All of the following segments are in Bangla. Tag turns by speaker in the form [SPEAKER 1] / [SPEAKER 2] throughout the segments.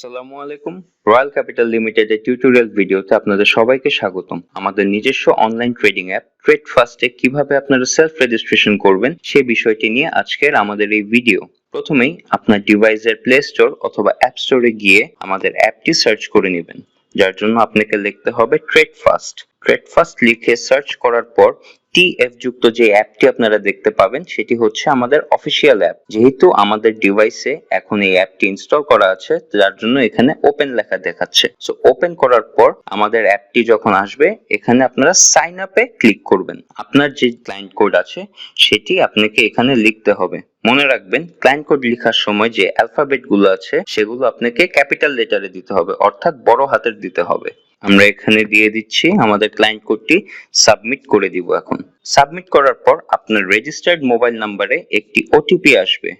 [SPEAKER 1] আসসালামু আলাইকুম। রয়্যাল ক্যাপিটাল লিমিটেডের টিউটোরিয়াল ভিডিওতে আপনাদের সবাইকে স্বাগতম। আমাদের নিজস্ব অনলাইন ট্রেডিং অ্যাপ ট্রেড ফাস্টে কীভাবে আপনারা সেলফ রেজিস্ট্রেশন করবেন সেই বিষয়টি নিয়ে আজকের আমাদের এই ভিডিও প্রথমেই আপনার ডিভাইসের প্লে স্টোর অথবা অ্যাপ স্টোরে গিয়ে আমাদের অ্যাপটি সার্চ করে নেবেন। যার জন্য আপনাকে লিখতে হবে ট্রেড ফাস্ট ট্রেড ফাস্ট লিখে সার্চ করার পর টিএফ যুক্ত যে অ্যাপটি আপনারা দেখতে পাবেন, সেটি হচ্ছে আমাদের অফিসিয়াল অ্যাপ যেহেতু আমাদের ডিভাইসে এখন এই অ্যাপটি ইনস্টল করা আছে, যার জন্য এখানে ওপেন লেখা দেখাচ্ছে। সো ওপেন করার পর আমাদের অ্যাপটি যখন আসবে, এখানে আপনারা সাইন আপে ক্লিক করবেন। আপনার যে ক্লায়েন্ট কোড আছে, সেটি আপনাকে এখানে লিখতে হবে। মনে রাখবেন ক্লায়েন্ট কোড লেখার সময় যে অ্যালফাবেটগুলো আছে, সেগুলো আপনাকে ক্যাপিটাল লেটারে দিতে হবে, অর্থাৎ বড় হাতের দিতে হবে। আমরা এখানে দিয়ে দিচ্ছি আমাদের ক্লায়েন্ট কোডটি সাবমিট করে দিব এখন। সাবমিট করার পর আপনার রেজিস্টার্ড মোবাইল নাম্বারে একটি ওটিপি আসবে।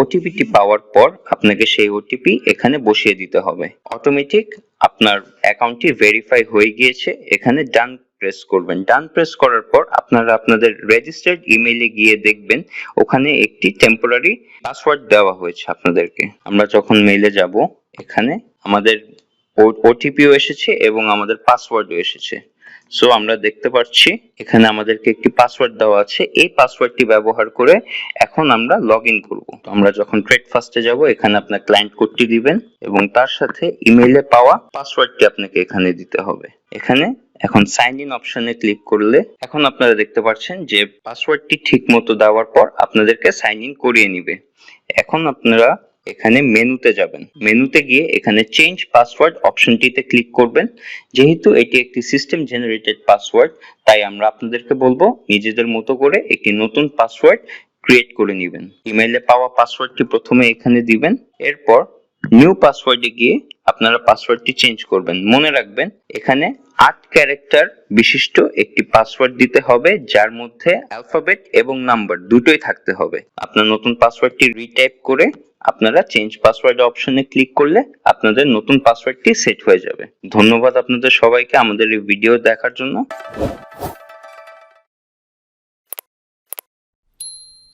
[SPEAKER 1] ওটিপিটি পাওয়ার পর আপনাকে সেই ওটিপি এখানে বসিয়ে দিতে হবে। অটোমেটিক আপনার অ্যাকাউন্টটি ভেরিফাই হয়ে গিয়েছে। এখানে ডান প্রেস করবেন। ডান প্রেস করার পর আপনারা আপনাদের রেজিস্টার্ড ইমেইলে গিয়ে দেখবেন, ওখানে একটি টেম্পোরারি পাসওয়ার্ড দেওয়া হয়েছে আপনাদেরকে। আমরা যখন মেইলে যাব, এখানে আমাদের ওটিপিও এসেছে এবং আমাদের পাসওয়ার্ডও এসেছে। সো আমরা দেখতে পাচ্ছি, এখানে আমাদেরকে একটি পাসওয়ার্ড দেওয়া আছে। এই পাসওয়ার্ডটি ব্যবহার করে এখন আমরা লগ ইন করব আমরা যখন ট্রেড ফার্স্টে যাব, এখানে আপনার ক্লায়েন্ট কোডটি দিবেন এবং তার সাথে ইমেইলে পাওয়া পাসওয়ার্ডটি আপনাকে এখানে দিতে হবে। এখানে এখন সাইন ইন অপশনে ক্লিক করলে এখন আপনারা দেখতে পাচ্ছেন যে পাসওয়ার্ডটি ঠিক মতো দেওয়ার পর আপনাদেরকে সাইন ইন করিয়ে নিবে। এখন আপনারা এখানে মেনুতে যাবেন। মেনুতে গিয়ে এখানে চেঞ্জ পাসওয়ার্ড অপশনটিতে ক্লিক করবেন। যেহেতু এটি একটি সিস্টেম জেনারেটেড পাসওয়ার্ড তাই আমরা আপনাদেরকে বলব নিজেদের মতো করে একটি নতুন পাসওয়ার্ড ক্রিয়েট করে নেবেন। ইমেইলে পাওয়া পাসওয়ার্ডটি প্রথমে এখানে দিবেন। এরপর নিউ পাসওয়ার্ডে গিয়ে আপনারা পাসওয়ার্ডটি চেঞ্জ করবেন। মনে রাখবেন, এখানে আট ক্যারেক্টার বিশিষ্ট একটি পাসওয়ার্ড দিতে হবে, যার মধ্যে অ্যালফাবেট এবং নাম্বার দুটোই থাকতে হবে। আপনার নতুন পাসওয়ার্ডটি রিটাইপ করে আপনারা চেঞ্জ পাসওয়ার্ড অপশনে ক্লিক করলে আপনাদের নতুন পাসওয়ার্ডটি সেট হয়ে যাবে। ধন্যবাদ আপনাদের সবাইকে আমাদের এই ভিডিও দেখার জন্য।